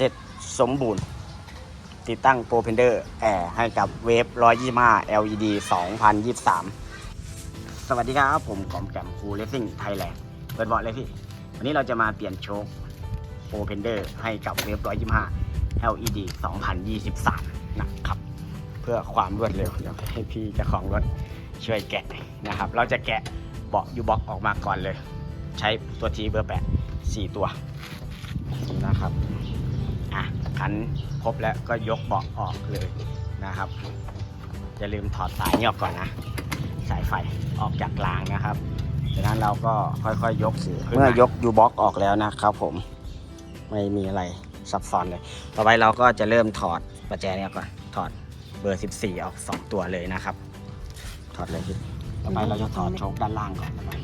เสร็จสมบูรณ์ ติดตั้งโปรเพนเดอร์แอร์ให้กับเวฟ125 LED 2023 สวัสดีครับผมกอมแกมคูเลสซิ่งไทยแลนด์เปิดเบาะเลยพี่ วันนี้เราจะมาเปลี่ยนโชคโปรเพนเดอร์ให้กับเวฟ125 LED 2023 นะครับ เพื่อความรวดเร็วเดี๋ยวให้พี่เจ้าของรถช่วยแกะนะครับ เราจะแกะเบาะยูบ็อกออกมาก่อนเลย ใช้ตัวทีเบอร์แปดสี่ตัวนะครับ อะคันครบแล้วก็ยกเบาะออกเลยนะครับอย่าลืมถอดสายนี่ออกก่อนนะ สายไฟออกจากรางนะครับจากนั้นเราก็ค่อยๆยยกสือเมื่อยกยูบ็อกออกแล้วนะครับ ผมไม่มีอะไรซับซ้อนเลย ต่อไปเราก็จะเริ่มถอดประแจเนี่ยก่อนถอดเบอร์ 14 ออก 2 ตัวเลยนะครับ ถอดเลยพี่ต่อไปเราจะถอดโชคด้านล่างก่อนนะครับ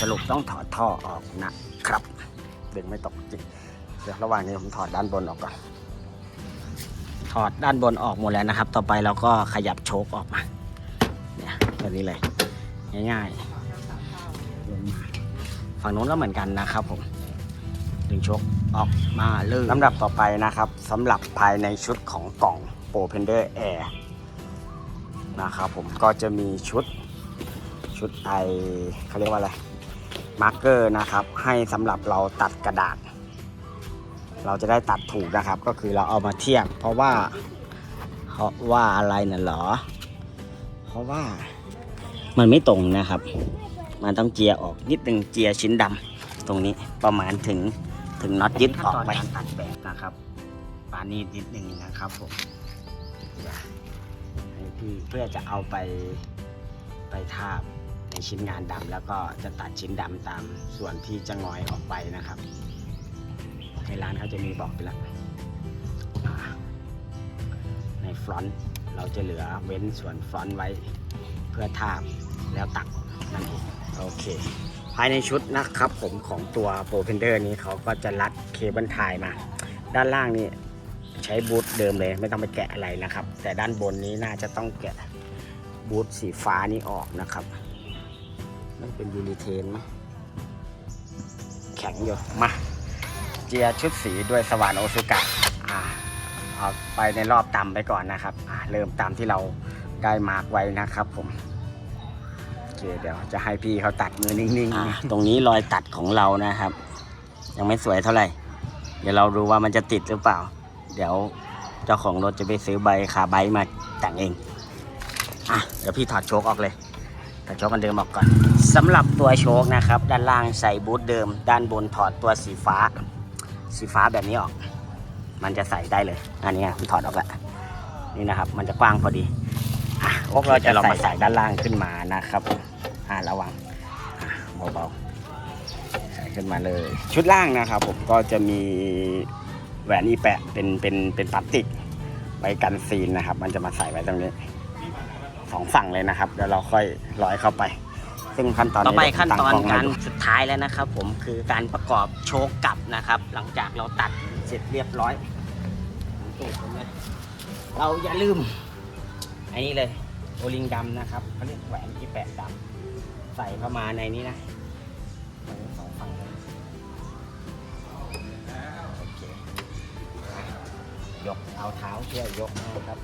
สรุปต้องถอดท่อออกนะครับ ดึงไม่ตกจริง เดี๋ยวระหว่างนี้ผมถอดด้านบนออกก่อน ถอดด้านบนออกหมดแล้วนะครับ ต่อไปเราก็ขยับโชคออกมา เนี่ยแบบนี้เลย ง่ายๆลงมาฝั่งนู้นก็เหมือนกันนะครับผมดึงโชคออกมาเลยลำดับต่อไปนะครับสำหรับภายในชุดของกล่องโปรเพนเดอร์แอร์นะครับผมก็จะมีชุดชุดไอเขาเรียกว่าอะไรมาร์กเกอร์นะครับ ให้สำหรับเราตัดกระดาษ เราจะได้ตัดถูกนะครับ ก็คือเราเอามาเทียบ เพราะว่าเพราะว่าอะไรน่ะเหรอ เพราะว่ามันไม่ตรงนะครับ มันต้องเจียออกนิดนึงเจียชิ้นดำตรงนี้ประมาณถึงถึงน็อตยึดออกไปการตัดแบบนะครับปานีนิดนึงนะครับผมให้พี่เพื่อจะเอาไปไปทาบในชิ้นงานดำแล้วก็จะตัดชิ้นดำตามส่วนที่จะงอยออกไปนะครับ ในร้านเขาจะมีบอกไปแล้วในฟรอนต์เราจะเหลือเว้นส่วนฟรอนต์ไว้เพื่อทาบแล้วตักนั่นเองโอเคภายในชุดนะครับผมของตัวโปรเพนเดอร์นี้เขาก็จะรัดเคเบิลไทยมา ด้านล่างนี่ใช้บูทเดิมเลยไม่ต้องไปแกะอะไรนะครับ แต่ด้านบนนี้น่าจะต้องแกะบูทสีฟ้านี้ออกนะครับมันเป็นยูริเทนมั้ยแข็งอยู่มา จียร์ชุดสีด้วยสว่านโอซุกะอ่าเอาไปในรอบต่ำไปก่อนนะครับอ่าเริ่มตามที่เราได้มาร์กไว้นะครับผมโอเคเดี๋ยวจะให้พี่เขาตัดมือนิ่งๆตรงนี้รอยตัดของเรานะครับ ยังไม่สวยเท่าไหร่ เดี๋ยวเราดูว่ามันจะติดหรือเปล่า เดี๋ยวเจ้าของรถจะไปซื้อใบคาใบมาแต่งเองอะเดี๋ยวพี่ถอดโชคออกเลยถอดโชคกันเดิมออกก่อนสำหรับตัวโชคนะครับ ด้านล่างใส่บูทเดิม ด้านบนถอดตัวสีฟ้า สีฟ้าแบบนี้ออก มันจะใส่ได้เลย อันนี้ผมถอดออกแล้วนี่นะครับ มันจะกว้างพอดีอะพวกเราจะลองมาใส่ด้านล่างขึ้นมานะครับอ่าระวังอะเบาๆใส่ขึ้นมาเลย ชุดล่างนะครับ ผมก็จะมีแหวนอีแปะเป็นเป็นเป็นพลาสติกไว้กันซีนนะครับ มันจะมาใส่ไว้ตรงนี้สองฝั่งเลยนะครับเดี๋ยวเราค่อยร้อยเข้าไป ซึ่งขั้นตอนต่อไปนี้ขั้นตอนงกล้งการให้ดูสุดท้ายแล้วนะครับ ผมคือการประกอบโชคกลับนะครับ หลังจากเราตัดเสร็จเรียบร้อยตูดผมเลยเราอย่าลืมอันนี้เลยโอลิงดำนะครับเขาเรียกแหวนที่แปะดำใส่เข้ามาในนี้นะสองฝั่งเลยโอเคอะยกเอาเท้าเชื่อยกนะครับ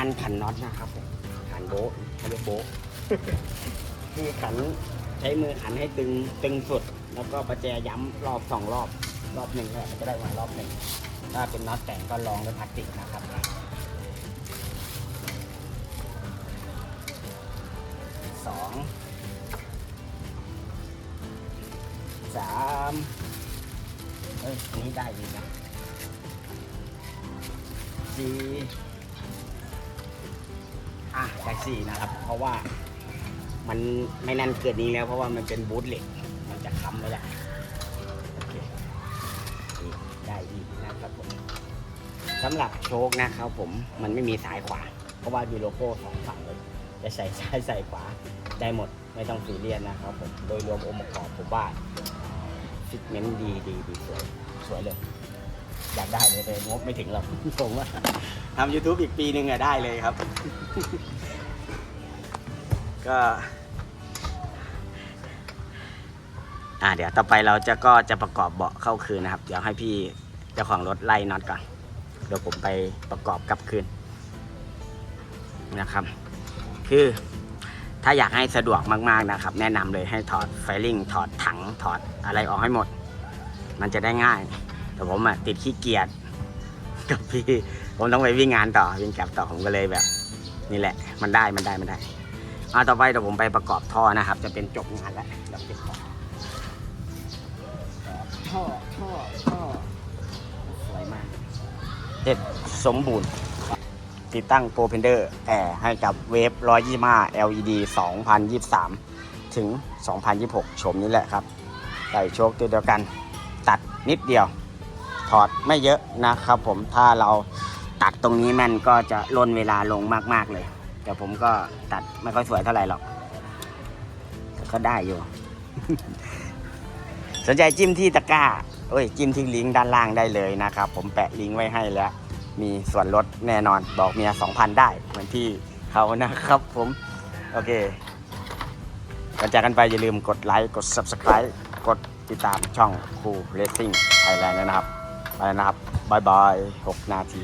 ารขันน็อตนะครับผมขันโบ๊ะเขาเรียกโบ๊ะคือขันใช้มือขันให้ตึงตึงสุด แล้วก็ประแจย้ำรอบสองรอบรอบหนึ่งเนี่ยมันจะได้มารอบหนึ่งถ้าเป็นน็อตแต่งก็ลองด้วยพลาสติกนะครับสองสามเอ้ยนนี้ได้ดีนะสี่ อะจากสี่นะครับ เพราะว่ามันไม่แน่นเกินนี้แล้วเพราะว่ามันเป็นบูทเหล็ก มันจะค้ำไว้แล้โอเคได้อีกนะครับผมสำหรับโชคนะครับผมมันไม่มีสายขวา เพราะว่ามีโลโก้สองฝั่งเลยจะใส่ซ้ายใส่ขวาได้หมดไม่ต้องซีเรียสนะครับผมโดยรวมองค์ประกอบผมว่าฟิตเมนต์ดีดีดีสวยสวยเลย อยากได้เลยแต่งบไม่ถึงหรอกผมว่าทำ YouTube อีกปีหนึ่งอะได้เลยครับ ก็อ่าเดี๋ยวต่อไปเราจะก็จะประกอบเบาะเข้าคืนนะครับ เดี๋ยวให้พี่เจ้าของรถไล่น็อตก่อนเดี๋ยวผมไปประกอบกลับคืนนะครับ คือถ้าอยากให้สะดวกมากๆนะครับ แนะนำเลยให้ถอดไฟลิ่งถอดถังถอดอะไรออกให้หมด มันจะได้ง่าย แต่ผมอะติดขี้เกียจกับพี่ผมต้องไปวิ่งงานต่อวิ่งกลับต่อผมก็เลยแบบ นี่แหละ มันได้มันได้มันได้เอาต่อไปเดี๋ยวผมไปประกอบท่อนะครับ จะเป็นจบงานแล้วเดี๋ยวเก็บของท่อท่อท่อสวยมากเด็ดสมบูรณ์ ติดตั้งโปรเพนเดอร์แอร์ให้กับเวฟ125 LED 2023 ถึง 2026 ชมนี้แหละครับ ใส่โชคตัวเดียวกัน ตัดนิดเดียว ถอดไม่เยอะนะครับผมถ้าเราตัดตรงนี้มันก็จะล่นเวลาลงมากๆเลย แต่ผมก็ตัดไม่ค่อยสวยเท่าไหร่หรอกแต่ก็ได้อยู่ สนใจจิ้มที่ตะกร้าเอ้ยจิ้มที่ลิงก์ด้านล่างได้เลยนะครับ ผมแปะลิงก์ไว้ให้แล้ว มีส่วนลดแน่นอนบอกเมีย2,000 ได้เหมือนที่เขานะครับผม โอเคก่อนจากกันไปอย่าลืมกดไลค์ กด Subscribe กดติดตามช่องคูเลสซิ่งไทยแลนด์นะครับ ไปนะครับบายบาย6นาที